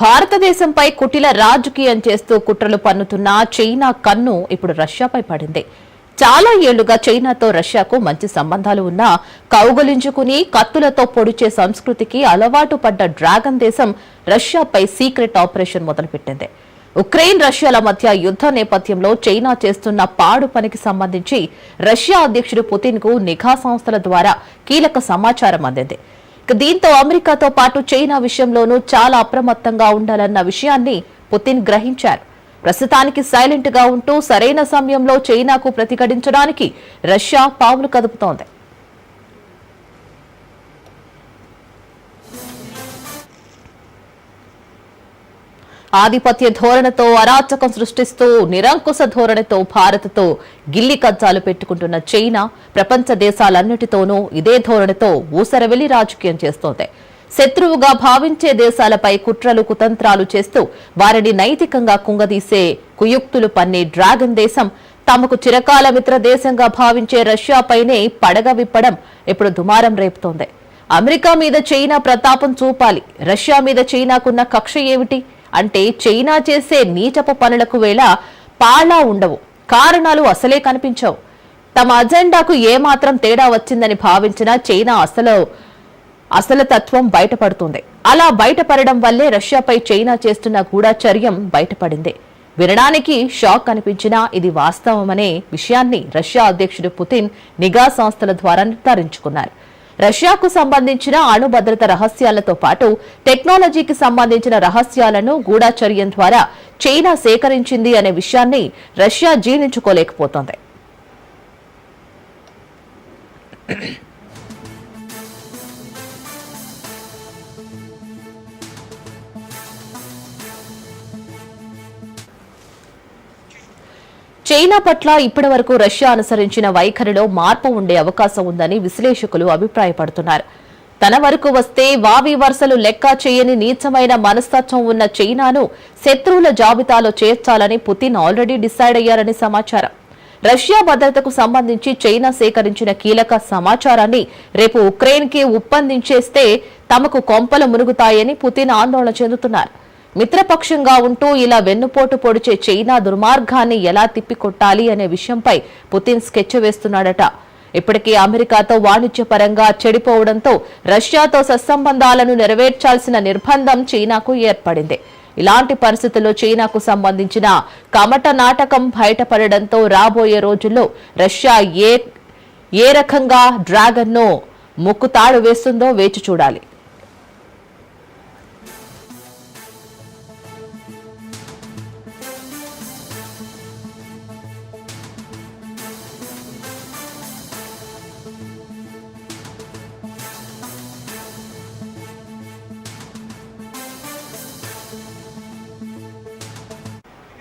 భారతదేశంపై కుటిల రాజకీయం చేస్తూ కుట్రలు పన్నుతున్న చైనా కన్ను ఇప్పుడు రష్యాపై పడింది. చాలా ఏళ్ళుగా చైనాతో రష్యాకు మంచి సంబంధాలు ఉన్నా కౌగులించుకుని కత్తులతో పొడిచే సంస్కృతికి అలవాటు పడ్డ డ్రాగన్ దేశం రష్యాపై సీక్రెట్ ఆపరేషన్ మొదలుపెట్టింది. ఉక్రెయిన్ రష్యాల మధ్య యుద్ధ నేపథ్యంలో చైనా చేస్తున్న పాడు పనికి సంబంధించి రష్యా అధ్యక్షుడు పుతిన్కు నిఘా సంస్థల ద్వారా కీలక సమాచారం అందింది. దీంతో అమెరికాతో పాటు చైనా విషయంలోనూ చాలా అప్రమత్తంగా ఉండాలన్న విషయాన్ని పుతిన్ గ్రహించారు. ప్రస్తుతానికి సైలెంట్గా ఉంటూ సరైన సమయంలో చైనాకు ప్రతిఘటించడానికి రష్యా పావులు కదుపుతోంది. ఆధిపత్య ధోరణితో అరాచకం సృష్టిస్తూ నిరంకుశ ధోరణితో భారత్తో గిల్లి కజ్జాలు పెట్టుకుంటున్న చైనా ప్రపంచ దేశాలన్నిటితోనూ ఇదే ధోరణితో ఊసరవెల్లి రాజకీయం చేస్తోంది. శత్రువుగా భావించే దేశాలపై కుట్రలు కుతంత్రాలు చేస్తూ వారిని నైతికంగా కుంగదీసే కుయుక్తులు పన్నే డ్రాగన్ దేశం తమకు చిరకాల మిత్ర దేశంగా భావించే రష్యాపైనే పడగ విప్పడం ఇప్పుడు దుమారం రేపుతోంది. అమెరికా మీద చైనా ప్రతాపం చూపాలి. రష్యా మీద చైనాకున్న కక్ష ఏమిటి? అంటే చైనా చేసే నీచపు పనులకు వేళ పాలా ఉండవు. కారణాలు అసలే కనిపించవు. తమ అజెండాకు ఏమాత్రం తేడా వచ్చిందని భావించిన చైనా అసలు అసలు తత్వం బయటపడుతుంది. అలా బయటపడడం వల్లే రష్యాపై చైనా చేస్తున్న గూఢాచర్యం బయటపడింది. వినడానికి షాక్ అనిపించినా ఇది వాస్తవమనే విషయాన్ని రష్యా అధ్యక్షుడు పుతిన్ నిఘా సంస్థల ద్వారా నిర్ధారించుకున్నారు. రష్యాకు సంబంధించిన అణు భద్రత రహస్యాలతో పాటు టెక్నాలజీకి సంబంధించిన రహస్యాలను గూఢచర్యం ద్వారా చైనా సేకరించింది అనే విషయాన్ని రష్యా జీర్ణించుకోలేకపోతోంది. చైనా పట్ల ఇప్పటి వరకు రష్యా అనుసరించిన వైఖరిలో మార్పు ఉండే అవకాశం ఉందని విశ్లేషకులు అభిప్రాయపడుతున్నారు. తన వరకు వస్తే వావి వరుసలు లెక్క చేయని నీచమైన మనస్తత్వం ఉన్న చైనాను శత్రువుల జాబితాలో చేర్చాలని పుతిన్ ఆల్రెడీ డిసైడ్ అయ్యారని సమాచారం. రష్యా భద్రతకు సంబంధించి చైనా సేకరించిన కీలక సమాచారాన్ని రేపు ఉక్రెయిన్కి ఒప్పందించేస్తే తమకు కొంపలు మునుగుతాయని పుతిన్ ఆందోళన చెందుతున్నారు. మిత్రపక్షంగా ఉంటూ ఇలా వెన్నుపోటు పొడిచే చైనా దుర్మార్గాన్ని ఎలా తిప్పికొట్టాలి అనే విషయంపై పుతిన్ స్కెచ్ వేస్తున్నాడట. ఇప్పటికే అమెరికాతో వాణిజ్యపరంగా చెడిపోవడంతో రష్యాతో సత్సంబంధాలను నెరవేర్చాల్సిన నిర్బంధం చైనాకు ఏర్పడింది. ఇలాంటి పరిస్థితుల్లో చైనాకు సంబంధించిన కమట నాటకం బయటపడడంతో రాబోయే రోజుల్లో రష్యా ఏ ఏ రకంగా డ్రాగన్ను ముక్కుతాడు వేస్తుందో వేచి చూడాలి.